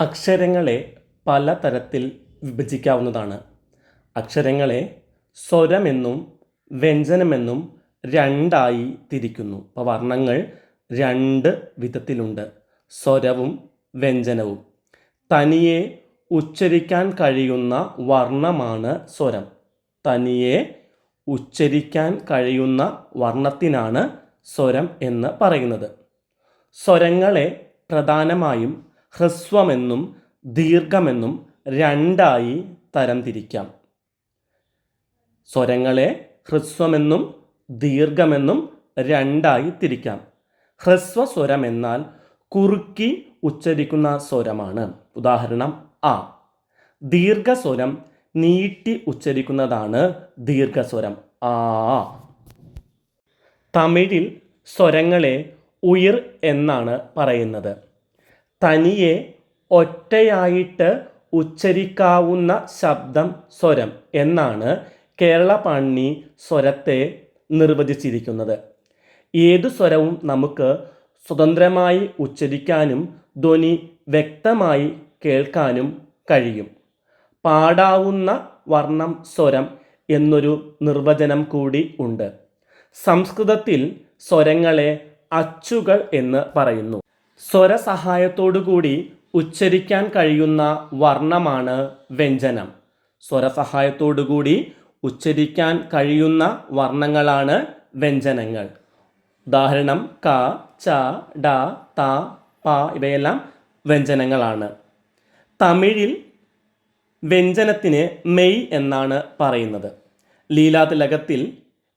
അക്ഷരങ്ങളെ പല തരത്തിൽ വിഭജിക്കാവുന്നതാണ്. അക്ഷരങ്ങളെ സ്വരമെന്നും വ്യഞ്ജനമെന്നും രണ്ടായി തിരിക്കുന്നു. അപ്പോൾ വർണങ്ങൾ രണ്ട് വിധത്തിലുണ്ട്. സ്വരവും വ്യഞ്ജനവും. തനിയെ ഉച്ചരിക്കാൻ കഴിയുന്ന വർണമാണ് സ്വരം. തനിയെ ഉച്ചരിക്കാൻ കഴിയുന്ന വർണത്തിനാണ് സ്വരം എന്ന് പറയുന്നത്. സ്വരങ്ങളെ പ്രധാനമായും ഹ്രസ്വമെന്നും ദീർഘമെന്നും രണ്ടായി തരംതിരിക്കാം സ്വരങ്ങളെ ഹ്രസ്വമെന്നും ദീർഘമെന്നും രണ്ടായി തിരിക്കാം. ഹ്രസ്വ സ്വരം എന്നാൽ കുറുക്കി ഉച്ചരിക്കുന്ന സ്വരമാണ്. ഉദാഹരണം ആ. ദീർഘസ്വരം നീട്ടി ഉച്ചരിക്കുന്നതാണ് ദീർഘസ്വരം. ആ. തമിഴിൽ സ്വരങ്ങളെ ഉയിർ എന്നാണ് പറയുന്നത്. തനിയെ ഒറ്റയായിട്ട് ഉച്ചരിക്കാവുന്ന ശബ്ദം സ്വരം എന്നാണ് കേരള പാണി സ്വരത്തെ നിർവചിച്ചിരിക്കുന്നത്. ഏതു സ്വരവും നമുക്ക് സ്വതന്ത്രമായി ഉച്ചരിക്കാനും ധ്വനി വ്യക്തമായി കേൾക്കാനും കഴിയും. പാടാവുന്ന വർണം സ്വരം എന്നൊരു നിർവചനം കൂടി ഉണ്ട്. സംസ്കൃതത്തിൽ സ്വരങ്ങളെ അച്ചുകൾ എന്ന് പറയുന്നു. സ്വരസഹായത്തോടുകൂടി ഉച്ചരിക്കാൻ കഴിയുന്ന വർണമാണ് വ്യഞ്ജനം. സ്വരസഹായത്തോടുകൂടി ഉച്ചരിക്കാൻ കഴിയുന്ന വർണങ്ങളാണ് വ്യഞ്ജനങ്ങൾ. ഉദാഹരണം ക ച ഡ ത പ ഇവയെല്ലാം വ്യഞ്ജനങ്ങളാണ്. തമിഴിൽ വ്യഞ്ജനത്തിന് മെയ് എന്നാണ് പറയുന്നത്. ലീലാതിലകത്തിൽ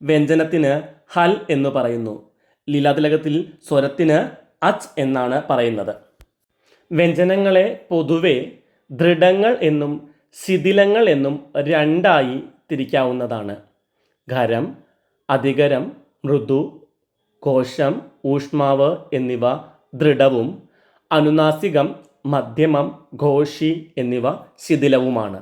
വ്യഞ്ജനത്തിന് ഹൽ എന്ന് പറയുന്നു. ലീലാതിലകത്തിൽ സ്വരത്തിന് അച്ച് എന്നാണ് പറയുന്നത്. വ്യഞ്ജനങ്ങളെ പൊതുവെ ദൃഢങ്ങൾ എന്നും ശിഥിലങ്ങൾ എന്നും രണ്ടായി തിരിക്കാവുന്നതാണ്. ഖരം അധികരം മൃദു കോശം ഊഷ്മാവ് എന്നിവ ദൃഢവും അനുനാസികം മധ്യമം ഘോഷി എന്നിവ ശിഥിലവുമാണ്.